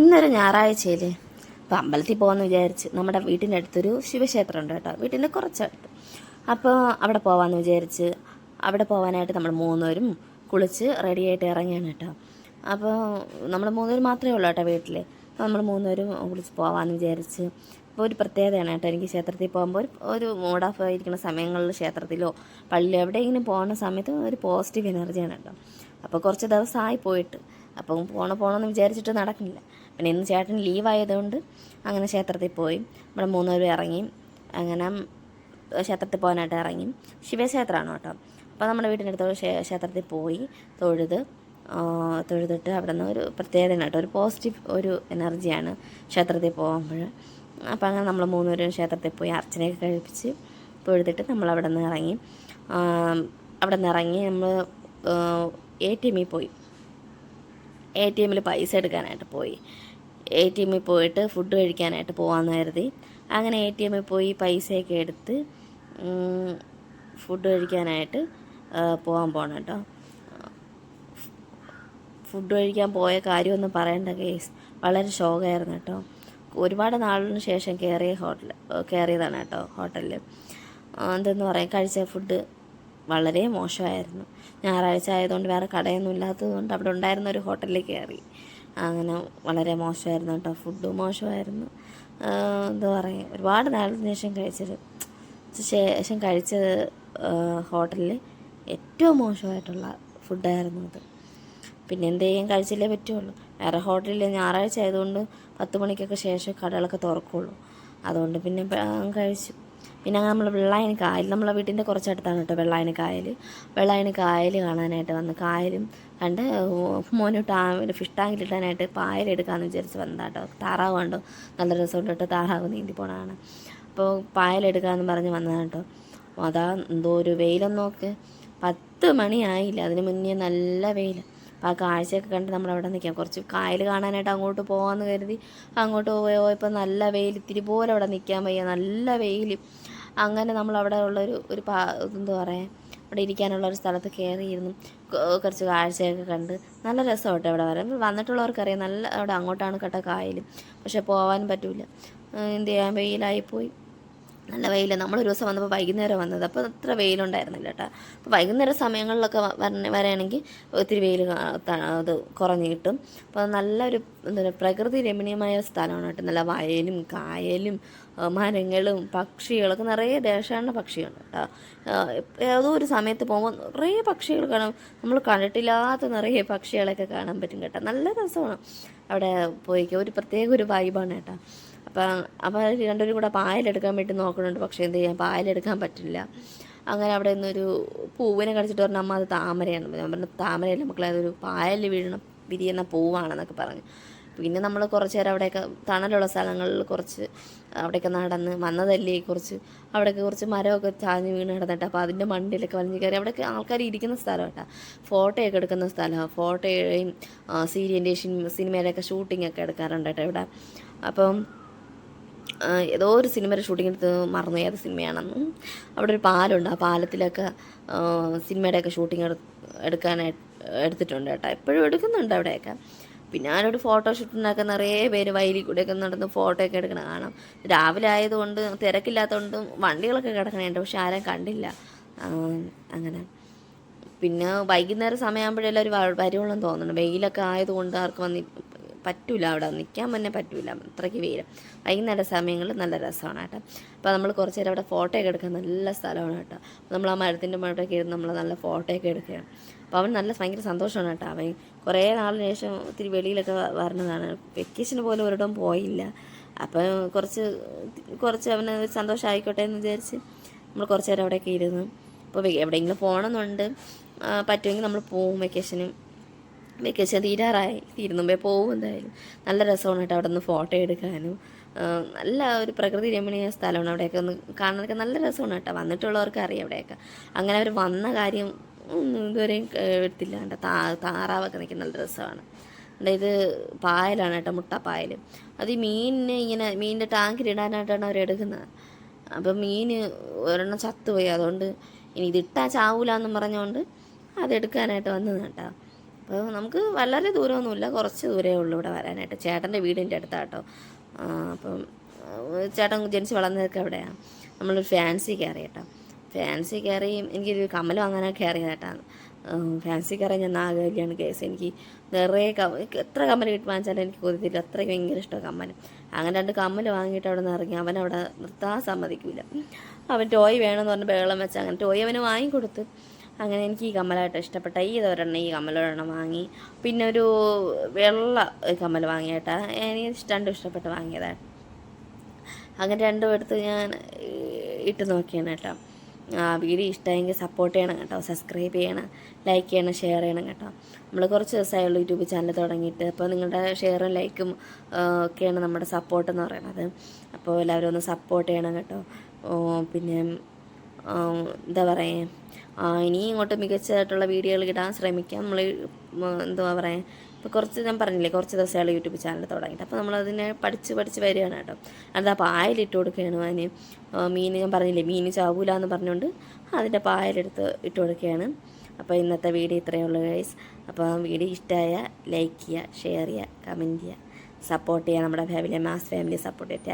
ഇന്നൊരു ഞായറാഴ്ചയിൽ അപ്പോൾ അമ്പലത്തിൽ പോകാമെന്ന് വിചാരിച്ച് നമ്മുടെ വീട്ടിന്റെ അടുത്തൊരു ശിവക്ഷേത്രം ഉണ്ട് കേട്ടോ വീട്ടിന്റെ കുറച്ചടുത്ത് അപ്പോൾ അവിടെ പോകാമെന്ന് വിചാരിച്ച് അവിടെ പോകാനായിട്ട് നമ്മൾ മൂന്നുപേരും കുളിച്ച് റെഡിയായിട്ട് ഇറങ്ങിയാണ് കേട്ടോ. അപ്പോൾ നമ്മൾ മൂന്നുപേരും മാത്രമേ ഉള്ളൂ കേട്ടോ വീട്ടിൽ നമ്മൾ മൂന്നുപേരും കുളിച്ച് പോകാമെന്ന് വിചാരിച്ച് അപ്പോൾ ഒരു പ്രത്യേകതയാണ് കേട്ടോ. എനിക്ക് ക്ഷേത്രത്തിൽ പോകുമ്പോൾ ഒരു ഒരു മൂഡ് ഓഫ് ആയിരിക്കുന്ന സമയങ്ങളിൽ ക്ഷേത്രത്തിലോ പള്ളിയിലോ എവിടെയെങ്കിലും പോകുന്ന സമയത്ത് ഒരു പോസിറ്റീവ് എനർജിയാണ് കേട്ടോ. അപ്പോൾ കുറച്ച് ദിവസമായി പോയിട്ട്. അപ്പം പോണ പോകണമെന്ന് വിചാരിച്ചിട്ട് നടക്കുന്നില്ല പിന്നെ ഇന്ന് ചേട്ടൻ ലീവായതുകൊണ്ട് അങ്ങനെ ക്ഷേത്രത്തിൽ പോയി. നമ്മൾ മൂന്നൂർ ഇറങ്ങി. അങ്ങനെ ക്ഷേത്രത്തിൽ പോകാനായിട്ട് ഇറങ്ങി. ശിവക്ഷേത്രമാണ് കേട്ടോ. അപ്പോൾ നമ്മുടെ വീടിന്റെ അടുത്ത് ക്ഷേത്രത്തിൽ പോയി തൊഴുത് തൊഴുതിട്ട് അവിടെ നിന്ന് ഒരു പ്രത്യേകത കേട്ടോ ഒരു പോസിറ്റീവ് ഒരു എനർജിയാണ് ക്ഷേത്രത്തിൽ പോകുമ്പോൾ. അപ്പോൾ അങ്ങനെ നമ്മൾ മൂന്നുപേരും ക്ഷേത്രത്തിൽ പോയി അർച്ചനയൊക്കെ കഴിപ്പിച്ച് തൊഴുതിട്ട് നമ്മൾ അവിടെ നിന്ന് ഇറങ്ങി. അവിടെ നിന്ന് ഇറങ്ങി നമ്മൾ എ ടി എമ്മിൽ പോയി. എ ടി എമ്മിൽ പൈസ എടുക്കാനായിട്ട് പോയി. എ ടി എമ്മിൽ പോയിട്ട് ഫുഡ് കഴിക്കാനായിട്ട് പോകാമെന്ന് കരുതി. അങ്ങനെ എ ടി എമ്മിൽ പോയി പൈസയൊക്കെ എടുത്ത് ഫുഡ് കഴിക്കാനായിട്ട് പോകാൻ പോകണം കേട്ടോ ഫുഡ് കഴിക്കാൻ പോയ കാര്യമൊന്നും പറയേണ്ട കേസ് വളരെ ശോകമായിരുന്നു കേട്ടോ ഒരുപാട് നാളിന് ശേഷം കയറിയ ഹോട്ടൽ കയറിയതാണ് കേട്ടോ ഹോട്ടലിൽ എന്തെന്ന് പറയാം കഴിച്ച ഫുഡ് വളരെ മോശമായിരുന്നു. ഞായറാഴ്ച ആയതുകൊണ്ട് വേറെ കടയൊന്നും ഇല്ലാത്തത് കൊണ്ട് അവിടെ ഉണ്ടായിരുന്ന ഒരു ഹോട്ടലിൽ കയറി. അങ്ങനെ വളരെ മോശമായിരുന്നു കേട്ടോ. ഫുഡ് മോശമായിരുന്നു. എന്താ പറയുക ഒരുപാട് നാളത്തിന് ശേഷം കഴിച്ചത്. ശേഷം കഴിച്ച ഹോട്ടലിൽ ഏറ്റവും മോശമായിട്ടുള്ള ഫുഡായിരുന്നു അത്. പിന്നെ എന്ത് ചെയ്യാൻ കഴിച്ചില്ലേ പറ്റുള്ളൂ. വേറെ ഹോട്ടലിൽ ഞായറാഴ്ച ആയതുകൊണ്ട് പത്ത് മണിക്കൊക്കെ ശേഷം കടകളൊക്കെ തുറക്കുള്ളൂ. അതുകൊണ്ട് പിന്നെ കഴിച്ചു. പിന്നെ നമ്മൾ വെള്ളായണി കായൽ നമ്മളെ വീട്ടിന്റെ കുറച്ചടുത്താണ് കേട്ടോ വെള്ളായണി കായൽ വെള്ളായണി കായൽ കാണാനായിട്ട് വന്ന് കായലും കണ്ട് മോന് ടാ ഫിഷ് ടാങ്കിൽ ടാങ്കിലിടാനായിട്ട് പായലെടുക്കാമെന്ന് വിചാരിച്ച് വന്നതാണ് കേട്ടോ താറാവ് കണ്ടോ? നല്ല രസമുണ്ട് കേട്ടോ താറാവ് നീന്തി പോണതാണ് അപ്പോൾ പായലെടുക്കാമെന്ന് പറഞ്ഞ് വന്നതാണ് കേട്ടോ അതാ എന്തോ ഒരു വെയിലൊന്നും നോക്ക്. പത്ത് മണിയായില്ല അതിന് മുന്നേ നല്ല അപ്പോൾ ആ കാഴ്ചയൊക്കെ കണ്ട് നമ്മൾ അവിടെ നിൽക്കാം. കുറച്ച് കായൽ കാണാനായിട്ട് അങ്ങോട്ട് പോകാമെന്ന് കരുതി അങ്ങോട്ട് പോയോ പോയപ്പോൾ നല്ല വെയിൽ ഇത്തിരി പോലെ അവിടെ നിൽക്കാൻ വയ്യ. നല്ല വെയിൽ. അങ്ങനെ നമ്മൾ അവിടെ ഉള്ളൊരു ഒരു പാ എന്താ പറയുക അവിടെ ഇരിക്കാനുള്ള ഒരു സ്ഥലത്ത് കയറിയിരുന്നു. കുറച്ച് കാഴ്ചയൊക്കെ കണ്ട്. നല്ല രസമായിട്ട് അവിടെ വരാം വന്നിട്ടുള്ളവർക്കറിയാം നല്ല അവിടെ അങ്ങോട്ടാണ് കേട്ടോ കായലും. പക്ഷെ പോകാൻ പറ്റില്ല എന്ത് ചെയ്യാൻ വെയിലായിപ്പോയി. നല്ല വെയിൽ നമ്മളൊരു ദിവസം വന്നപ്പോൾ വൈകുന്നേരം വന്നത്. അപ്പോൾ അത്ര വെയിലുണ്ടായിരുന്നില്ല കേട്ടോ അപ്പോൾ വൈകുന്നേര സമയങ്ങളിലൊക്കെ വരണ വരികയാണെങ്കിൽ ഒത്തിരി വെയിൽ അത് കുറഞ്ഞു കിട്ടും. അപ്പോൾ നല്ലൊരു എന്താ പറയുക പ്രകൃതി രമണീയമായ സ്ഥലമാണ് കേട്ടോ നല്ല വയലും കായലും മരങ്ങളും പക്ഷികളൊക്കെ നിറയെ ദേശാടന പക്ഷികളുണ്ട് കേട്ടോ ഏതോ ഒരു സമയത്ത് പോകുമ്പോൾ നിറയെ പക്ഷികൾ കാണും. നമ്മൾ കണ്ടിട്ടില്ലാത്ത നിറയെ പക്ഷികളൊക്കെ കാണാൻ പറ്റും കേട്ടോ. നല്ല രസമാണ് അവിടെ പോയിക്കുക ഒരു പ്രത്യേക ഒരു വൈബാണ് കേട്ടോ അപ്പം അപ്പോൾ രണ്ടുപേരും കൂടെ പായലെടുക്കാൻ വേണ്ടി നോക്കുന്നുണ്ട് പക്ഷേ എന്ത് ചെയ്യാൻ പായലെടുക്കാൻ പറ്റില്ല. അങ്ങനെ അവിടെ നിന്നൊരു പൂവിനെ കടിച്ചിട്ട് പറഞ്ഞു അമ്മ അത് താമരയാണ്. ഞാൻ പറഞ്ഞു താമരയല്ല മക്കളെ അതൊരു പായൽ വീഴണം വിരിയുന്ന പൂവാണെന്നൊക്കെ പറഞ്ഞു. പിന്നെ നമ്മൾ കുറച്ച് നേരം അവിടെയൊക്കെ തണലുള്ള സ്ഥലങ്ങളിൽ കുറച്ച് അവിടെയൊക്കെ നടന്ന് വന്നതല്ലേ കുറച്ച് അവിടെയൊക്കെ കുറച്ച് മരമൊക്കെ ചാഞ്ഞ് വീണ് കിടന്നിട്ട് അപ്പോൾ അതിന്റെ മണ്ടിലൊക്കെ വലിഞ്ഞ് കയറി അവിടെയൊക്കെ ആൾക്കാർ ഇരിക്കുന്ന സ്ഥലം കേട്ടോ. ഫോട്ടോയൊക്കെ എടുക്കുന്ന സ്ഥലമാണ് ഫോട്ടോയും സീരിയന്റെയും സിനിമയിലൊക്കെ ഷൂട്ടിങ്ങൊക്കെ എടുക്കാറുണ്ട് കേട്ടോ ഇവിടെ. അപ്പം ഏതോ ഒരു സിനിമയുടെ എടുത്ത് മറന്നു ഏത് സിനിമയാണെന്ന് അവിടെ ഒരു പാലമുണ്ട് ആ പാലത്തിലൊക്കെ സിനിമയുടെയൊക്കെ ഷൂട്ടിംഗ് എടു എടുക്കാനായിട്ട് എടുത്തിട്ടുണ്ട് കേട്ടോ. എപ്പോഴും എടുക്കുന്നുണ്ട് അവിടെയൊക്കെ. പിന്നെ ഞാനൊരു ഫോട്ടോഷൂട്ടിനൊക്കെ നിറയെ പേര് വയലിൽ കൂടെയൊക്കെ നടന്ന് ഫോട്ടോ ഒക്കെ എടുക്കണ കാണാം. രാവിലെ ആയതുകൊണ്ട് തിരക്കില്ലാത്തതുകൊണ്ടും വണ്ടികളൊക്കെ കിടക്കണുണ്ട്. പക്ഷെ ആരും കണ്ടില്ല. അങ്ങനെ. പിന്നെ വൈകുന്നേരം സമയമാകുമ്പോഴേ എല്ലാവരും വരുവെള്ളം തോന്നുന്നു. വെയിലൊക്കെ ആയതുകൊണ്ട് ആർക്കും വന്ന് പറ്റൂല അവിടെ നിൽക്കാൻ തന്നെ പറ്റൂല. അത്രയ്ക്ക് വെയിൽ വൈകുന്നേര സമയങ്ങളിൽ നല്ല രസമാണ് കേട്ടോ. അപ്പോൾ നമ്മൾ കുറച്ച് നേരം അവിടെ ഫോട്ടോ ഒക്കെ എടുക്കാൻ നല്ല സ്ഥലമാണ് കേട്ടോ. നമ്മൾ ആ മരത്തിന്റെ മുകളിലൊക്കെ ഇരുന്ന് നമ്മൾ നല്ല ഫോട്ടോ ഒക്കെ എടുക്കുകയാണ്. അപ്പോൾ അവൻ നല്ല ഭയങ്കര സന്തോഷമാണ് കേട്ടോ. അവൻ കുറേ നാളിന് ശേഷം ഒത്തിരി വെളിയിലൊക്കെ വരണതാണ്. വെക്കേഷന് പോലും ഒരിടം പോയില്ല. അപ്പോൾ കുറച്ച് കുറച്ച് അവന് സന്തോഷമായിക്കോട്ടെ എന്ന് വിചാരിച്ച് നമ്മൾ കുറച്ച് നേരം അവിടെയൊക്കെ ഇരുന്ന്. അപ്പോൾ എവിടെയെങ്കിലും പോകണമെന്നുണ്ട് പറ്റുമെങ്കിൽ നമ്മൾ പോവും വെക്കേഷന് വെക്കേഷൻ തീരാറായി. തീരുന്നുമ്പേ പോവും എന്തായാലും. നല്ല രസമാണ് കേട്ടോ അവിടെ നിന്ന് ഫോട്ടോ എടുക്കാനും. നല്ല ഒരു പ്രകൃതി രമണീയ സ്ഥലമാണ് അവിടെയൊക്കെ ഒന്ന് കാണാനൊക്കെ നല്ല രസമാണ് കേട്ടോ. വന്നിട്ടുള്ളവർക്ക് അറിയാം അവിടെയൊക്കെ. അങ്ങനെ അവർ വന്ന കാര്യം ഇതുവരെയും എടുത്തില്ല കേട്ടോ. താ താറാവൊക്കെ നിൽക്കുന്ന നല്ല രസമാണ്. ഇത് പായലാണ് കേട്ടോ മുട്ടപ്പായൽ അത് ഈ മീനിനെ ഇങ്ങനെ മീനിന്റെ ടാങ്കിലിടാനായിട്ടാണ് അവർ എടുക്കുന്നത്. അപ്പം മീൻ ഒരെണ്ണം ചത്തുപോയി. അതുകൊണ്ട് ഇനി ഇതിട്ടാൽ ചാവൂല എന്ന് പറഞ്ഞുകൊണ്ട് അതെടുക്കാനായിട്ട് വന്നതാണ് കേട്ടോ. അപ്പോൾ നമുക്ക് വളരെ ദൂരമൊന്നുമില്ല. കുറച്ച് ദൂരമേ ഉള്ളൂ ഇവിടെ വരാനായിട്ട്. ചേട്ടന്റെ വീടിന്റെ അടുത്താട്ടോ. അപ്പം ചേട്ടൻ ജനിച്ച് വളർന്നതൊക്കെ എവിടെയാണ് നമ്മളൊരു ഫാൻസി കയറി കേട്ടോ. ഫാൻസി കയറി എനിക്കൊരു കമ്മൽ വാങ്ങാനൊക്കെ കയറിയതായിട്ടാണ് ഫാൻസി കയറി ഞാൻ നാഗവല്ലിയാണ് കേസ്. എനിക്ക് നിറയെ ക എത്ര കമ്മൽ കിട്ടി വാങ്ങിച്ചാലും എനിക്ക് കൊതിത്തില്ല അത്രയ്ക്ക് ഭയങ്കര ഇഷ്ടമാണ് കമ്മൽ അങ്ങനെ രണ്ട് കമ്മൽ വാങ്ങിയിട്ട് അവിടെ നിന്ന് ഇറങ്ങി. അവൻ അവിടെ നിർത്താൻ സമ്മതിക്കില്ല അവൻ ടോയ് വേണമെന്ന് പറഞ്ഞ് ബഹളം വെച്ച് അങ്ങനെ ടോയ് അവന് വാങ്ങിക്കൊടുത്ത്. അങ്ങനെ എനിക്ക് ഈ കമ്മലായിട്ട് ഇഷ്ടപ്പെട്ട ഈ ഒരെണ്ണം ഈ കമ്മലൊരെണ്ണം വാങ്ങി. പിന്നെ ഒരു വെള്ള കമ്മൽ വാങ്ങിയേട്ടാ. എനിക്ക് രണ്ടും ഇഷ്ടപ്പെട്ട് വാങ്ങിയതാണ് അങ്ങനെ രണ്ടും എടുത്ത് ഞാൻ ഇട്ട് നോക്കിയാണ് കേട്ടോ. വീഡിയോ ഇഷ്ടമായെങ്കിൽ സപ്പോർട്ട് ചെയ്യണം കേട്ടോ. സബ്സ്ക്രൈബ് ചെയ്യണം. ലൈക്ക് ചെയ്യണം ഷെയർ ചെയ്യണം കേട്ടോ. നമ്മൾ കുറച്ച് ദിവസമായുള്ളൂ യൂട്യൂബ് ചാനൽ തുടങ്ങിയിട്ട്. അപ്പോൾ നിങ്ങളുടെ ഷെയറും ലൈക്കും ഒക്കെയാണ് നമ്മുടെ സപ്പോർട്ട് എന്ന് പറയുന്നത് അപ്പോൾ എല്ലാവരും ഒന്ന് സപ്പോർട്ട് ചെയ്യണം കേട്ടോ. പിന്നെ എന്താ പറയുക ആ, ഇനി ഇങ്ങോട്ട് മികച്ചതായിട്ടുള്ള വീഡിയോകൾ ഇടാൻ ശ്രമിക്കാം. നമ്മൾ എന്തുവാ പറയുക ഇപ്പോൾ കുറച്ച് ഞാൻ പറഞ്ഞില്ലേ കുറച്ച് ദിവസമായുള്ള യൂട്യൂബ് ചാനൽ തുടങ്ങിയിട്ട്. അപ്പോൾ നമ്മളതിനെ പഠിച്ച് പഠിച്ച് വരികയാണ് കേട്ടോ. അത് പായലിട്ട് കൊടുക്കുകയാണ് അതിന്. മീൻ ഞാൻ പറഞ്ഞില്ലേ മീൻ ചാവൂല എന്ന് പറഞ്ഞുകൊണ്ട് അതിന്റെ പായലെടുത്ത് ഇട്ട് കൊടുക്കുകയാണ്. അപ്പോൾ ഇന്നത്തെ വീഡിയോ ഇത്രയേ ഉള്ളൂ ഗൈസ് അപ്പോൾ വീഡിയോ ഇഷ്ടമായ ലൈക്ക് ചെയ്യുക ഷെയർ ചെയ്യുക കമന്റ് ചെയ്യുക. സപ്പോർട്ട് ചെയ്യുക നമ്മുടെ ഫാമിലി മാസ് ഫാമിലി സപ്പോർട്ട് ചെയ്യുക